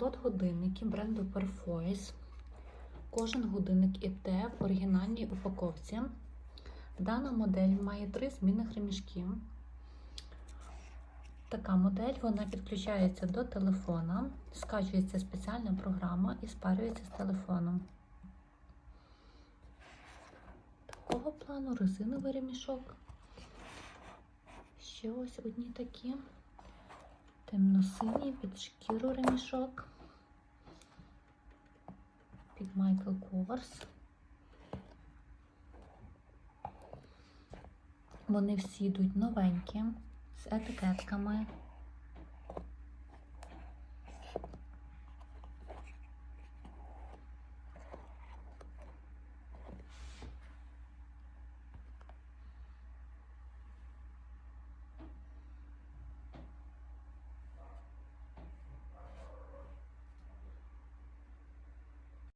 Лот годинників бренду Perfoys. Кожен годинник іде в оригінальній упаковці. Дана модель має три змінних ремішки. Така модель вона підключається до телефона, скачується спеціальна програма і спарюється з телефоном. Такого плану резиновий ремішок. Ще ось одні такі. Темно-синій під шкіру ремішок. Під Michael Kors. Вони всі йдуть новенькі, з етикетками.